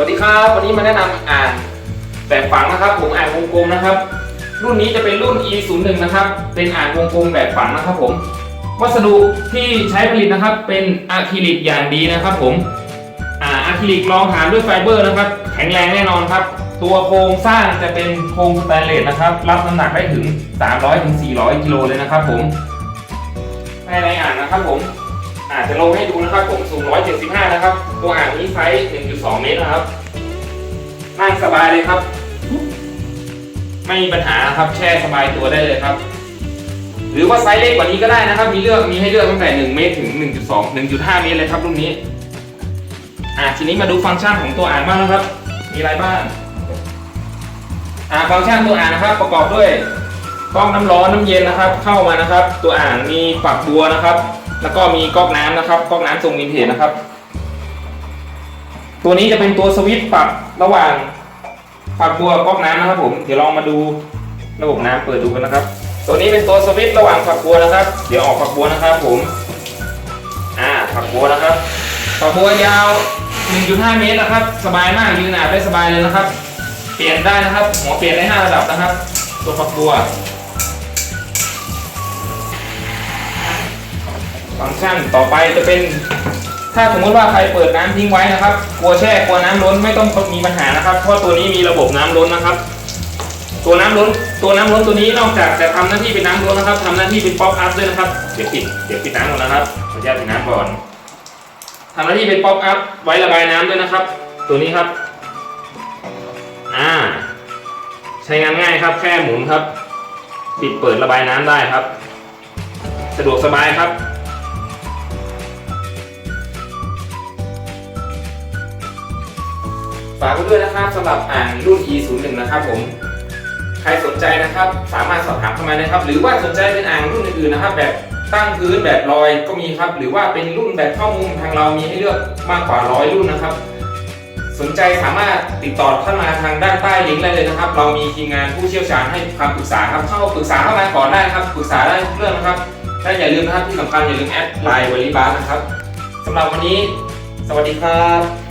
วัสดีครับ วันนี้มาแนะนำอ่างแบบฝังนะครับผมอ่างวงกลมนะครับ รุ่นนี้จะเป็นรุ่น E01 นะครับ เป็นอ่างวงกลมแบบฝังนะครับผม วัสดุที่ใช้ผลิตนะครับ เป็นอะคริลิกอย่างดีนะครับ ผมอ่าอะคริลิกรองฐานด้วยไฟเบอร์นะครับ แข็งแรงแน่นอนครับ ตัวโครงสร้างจะเป็นโครงสแตนเลสนะครับ รับน้ำหนักได้ถึง 300-400กิโลเลยนะครับ ผมภายในอ่างนะครับผม อาจจะลงให้ดูนะครับผมสูง 175 นะครับ ตัวอ่างนี้ไซส์ 1.2 เมตรนะครับ นั่งสบายเลยครับ ไม่มีปัญหาครับแช่สบายตัวได้เลยครับ หรือว่าไซส์เล็กกว่านี้ก็ได้นะครับ มีเลือกมีให้เลือกตั้งแต่ 1 เมตรถึง 1.2 1.5 เมตรเลยครับรุ่นนี้ อ่าทีนี้มาดูฟังก์ชันของตัวอ่างบ้างนะครับ มีอะไรบ้างอ่าฟังก์ชันตัวอ่างนะครับ ประกอบด้วยก๊อกน้ำร้อนน้ำเย็นนะครับ เข้ามานะครับ ตัวอ่างมีฝักบัวนะครับ แล้วก็มีก๊อกน้ำนะครับก๊อกน้ำทรงวินเทจนะครับ ตัวนี้จะเป็นตัวสวิตช์ปรับระหว่างฝักบัวก๊อกน้ำนะครับ ผม เดี๋ยวลองมาดูระบบน้ำเปิดดูกันนะครับ ตัวนี้เป็นตัวสวิตช์ระหว่างฝักบัวนะครับ เดี๋ยวออกฝักบัวนะครับ ผม อ่าฝักบัวนะครับฝักบัวยาว 1.5 เมตรนะครับ สบายมากยืนอาบได้สบายเลยนะครับ เปลี่ยนได้นะครับหัวเปลี่ยนได้ 5 ระดับนะครับ ตัวฝักบัว ฟังก์ชันต่อไปจะเป็น ถ้าสมมติว่าใครเปิดน้ำทิ้งไว้นะครับ กลัวแช่กลัวน้ำล้นไม่ต้องมีปัญหานะครับ เพราะตัวนี้มีระบบน้ำล้นนะครับ ตัวน้ำล้น ตัวน้ำล้นตัวนี้นอกจากจะทำหน้าที่เป็นน้ำล้นนะครับทำหน้าที่เป็นป๊อปอัพด้วยนะครับเดี๋ยวปิดเดี๋ยวปิดน้ำก่อนนะครับขออนุญาตปิดน้ำก่อนทำหน้าที่เป็นป๊อปอัพไว้ระบายน้ำด้วยนะครับ ตัวนี้ครับอ่าใช้งานง่ายครับแค่หมุนครับ ปิดเปิดระบายน้ำได้ครับ สะดวกสบายครับ ฝากไว้ด้วยนะครับสำหรับอ่างรุ่น E01 นะครับผม ใครสนใจนะครับสามารถสอบถามเข้ามานะครับ หรือว่าสนใจเป็นอ่างรุ่นอื่นๆนะครับ แบบตั้งพื้นแบบลอยก็มีครับ หรือว่าเป็นรุ่นแบบเข้ามุมทางเรามีให้เลือกมากกว่าร้อยรุ่นนะครับ สนใจสามารถติดต่อเข้ามาทางด้านใต้ลิงก์ได้เลยนะครับ เรามีทีมงานผู้เชี่ยวชาญให้คำปรึกษาครับ เข้าปรึกษาเข้ามาก่อนได้ครับ ปรึกษาได้ทุกเรื่องนะครับและอย่าลืมนะครับที่สำคัญอย่าลืมแอดไลน์วอลลีบาร์นะครับสำหรับวันนี้ สวัสดีครับ